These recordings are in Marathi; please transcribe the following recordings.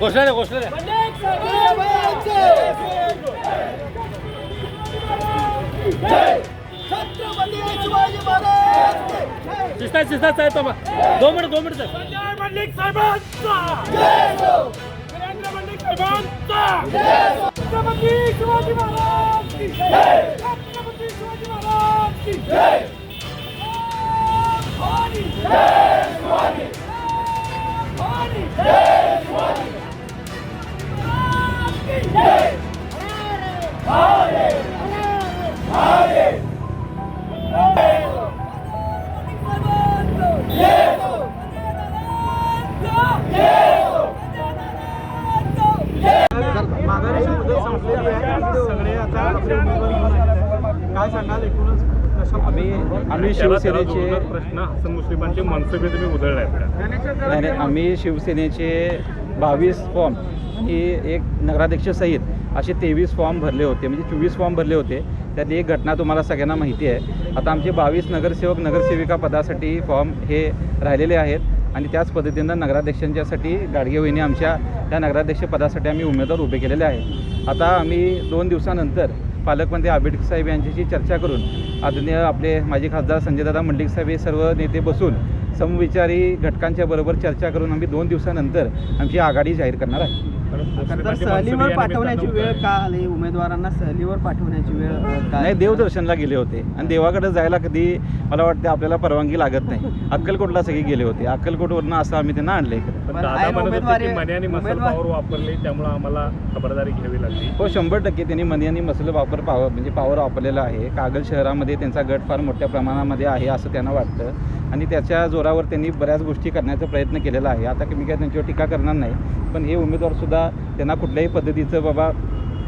घोषणा घोषणा द्या छत्रपती शिवाजी महाराज. की जय. शिस्ता शिस्ता साहेब थांबा. दोन मिनिट दोन मिनिट. साहेब साहेबांचा. मल्लिक साहेबांचा. माघारीची मुदत संपलेली आहे. सगळे आता काय सांगाल एकूणच? आम्ही आम्ही शिवसेनेचे प्रश्न हसन मनसुबे तुम्ही उधळले नाही नाही, आम्ही शिवसेनेचे बावीस फॉर्म ही एक नगराध्यक्ष सहित असे तेवीस फॉर्म भरले होते म्हणजे चोवीस फॉर्म भरले होते. त्यातली एक घटना तुम्हाला सगळ्यांना माहिती आहे. आता आमचे बावीस नगरसेवक नगरसेविका पदासाठी फॉर्म हे राहिलेले आहेत आणि त्याच पद्धतीनं नगराध्यक्षांच्यासाठी गाडगे वहिनी आमच्या त्या नगराध्यक्ष पदासाठी आम्ही उमेदवार उभे केलेले आहेत. आता आम्ही दोन दिवसानंतर पालकमंत्री आंबेडकर साहेब यांच्याशी चर्चा करून आदरणीय आपले माजी खासदार संजयदादा मंडलिक साहेब हे सर्व नेते बसून समविचारी घटकांच्या बरोबर चर्चा करून आम्ही दोन दिवसानंतर आमची आघाडी जाहीर करणार आहे. सहलीवर पाठवण्याची वेळ का आली? उमेदवारांना सहलीवर पाठवण्याची वेळ नाही देवदर्शनला गेले होते. आणि देवाकडे जायला कधी मला वाटते आपल्याला परवानगी लागत नाही. अक्कलकोटला सगळे गेले होते. अक्कलकोटवरनं असं आम्ही त्यांना आणलं वापरली त्यामुळे आम्हाला खबरदारी घ्यावी लागली. हो शंभर टक्के त्यांनी मनी आणि मसल वापर पावर म्हणजे पावर वापरलेला आहे. कागल शहरामध्ये त्यांचा गट फार मोठ्या प्रमाणामध्ये आहे असं त्यांना वाटतं. आणि त्याच्या जोरावर त्यांनी बऱ्याच गोष्टी करण्याचा प्रयत्न केलेला आहे. आता मी काय त्यांच्यावर टीका करणार नाही पण हे उमेदवारसुद्धा त्यांना कुठल्याही पद्धतीचं बाबा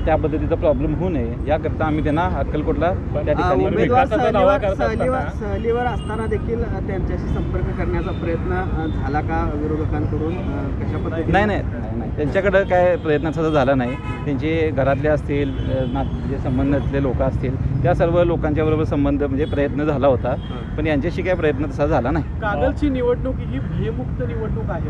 त्या पद्धतीचा प्रॉब्लेम होऊ नये. याकरता आम्ही त्यांना अक्कलकोटला त्या ठिकाणी उमेदवार विकासाचा दावा सहलीवर करत सहलीवर असताना- सहलीवर असताना देखील अ, त्यांच्याशी संपर्क करण्याचा प्रयत्न अ, झाला का विरोधकांकडून? अ, कशा पद्धतीने? नाही नाही नाही. नाही त्यांच्याकडं काय प्रयत्न तसा झाला नाही. त्यांचे घरातले असतील अ, ना जे संबंधातले लोक असतील त्या सर्व लोकांच्या बरोबर संबंध म्हणजे प्रयत्न झाला होता. पण यांच्याशी काय प्रयत्न तसा झाला नाही. कागलची निवडणूक ही भयमुक्त निवडणूक आहे.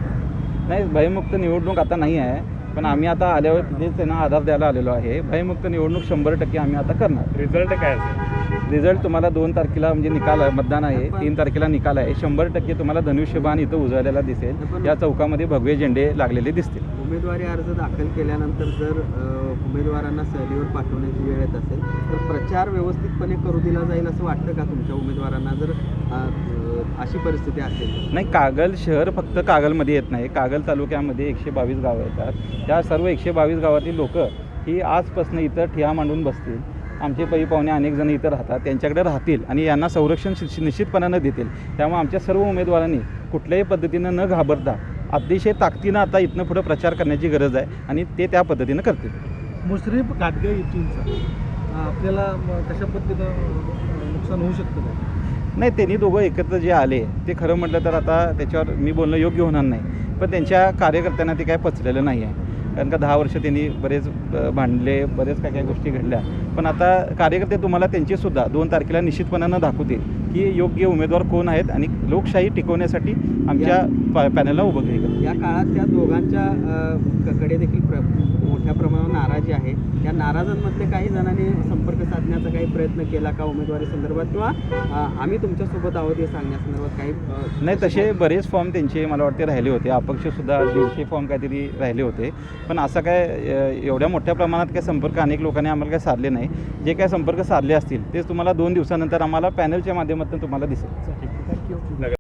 नाही भयमुक्त निवडणूक आता नाही आहे. पण आम्ही आता आल्यावर तिथेच ना आधार द्यायला आलेलो आहे. भयमुक्त निवडणूक शंभर टक्के आम्ही आता करणार. रिझल्ट काय असेल? रिझल्ट तुम्हाला दोन तारखेला म्हणजे निकाल आहे मतदान आहे. तीन तारखेला निकाल आहे. शंभर टक्के तुम्हाला धनुष्यबाण इथं उजळलेला दिसेल. या चौकामध्ये भगवे झेंडे लागलेले दिसतील. उमेदवारी अर्ज दाखल केल्यानंतर जर उमेदवारांना सहलीवर पाठवण्याची वेळ येत असेल तर प्रचार व्यवस्थितपणे करू दिला जाईल असं वाटतं का तुमच्या उमेदवारांना? जर अशी परिस्थिती असेल नाही कागल शहर फक्त कागलमध्ये येत नाही. कागल तालुक्यामध्ये एकशे बावीस गावं येतात. त्या सर्व एकशे बावीस गावातील लोक ही आजपासून इथं ठिया मांडून बसतील. आमचे पै पाहुणे अनेक जण इथं राहतात त्यांच्याकडे राहतील आणि यांना संरक्षण शि- निश्चितपणानं देतील. त्यामुळे आमच्या सर्व उमेदवारांनी कुठल्याही पद्धतीनं न घाबरता अतिशय ताकदीनं आता इथनं पुढं प्रचार करण्याची गरज आहे आणि ते त्या पद्धतीनं करतील. मुश्रीफ घाटगे आपल्याला कशा पद्धतीनं नुकसान होऊ शकतं नाही त्यांनी दोघं एकत्र जे आले ते खरं म्हटलं तर आता त्याच्यावर मी बोलणं योग्य होणार नाही. पण त्यांच्या कार्यकर्त्यांना ते काय पचलेलं नाही आहे. कारण का दहा वर्ष त्यांनी बरेच भांडले बरेच काय काय गोष्टी घडल्या. पण आता कार्यकर्ते तुम्हाला त्यांचेसुद्धा दोन तारखेला निश्चितपणानं दाखवतील की योग्य उमेदवार कोण आहेत आणि लोकशाही टिकवण्यासाठी आमच्या पॅ पॅनलला उभं केलं. या काळात त्या दोघांच्या कडे देखील प्र मोठ्या प्रमाणावर नाराजी आहे. त्या नाराजांमधले काही जणांनी संपर्क साधण्याचा काही प्रयत्न केला का उमेदवारी संदर्भात? किंवा आम्ही तुमच्यासोबत आहोत हे सांगण्यासंदर्भात काही नाही तसे बरेच फॉर्म त्यांचे मला वाटते राहिले होते. अपक्षसुद्धा दीडशे फॉर्म काहीतरी राहिले होते. पण असं काय एवढ्या मोठ्या प्रमाणात काय संपर्क अनेक लोकांनी आम्हाला काय साधले नाही. जे काय संपर्क साधले असतील तेच तुम्हाला दोन दिवसानंतर आम्हाला पॅनलच्या माध्यमातून तुम्हाला दिसेल.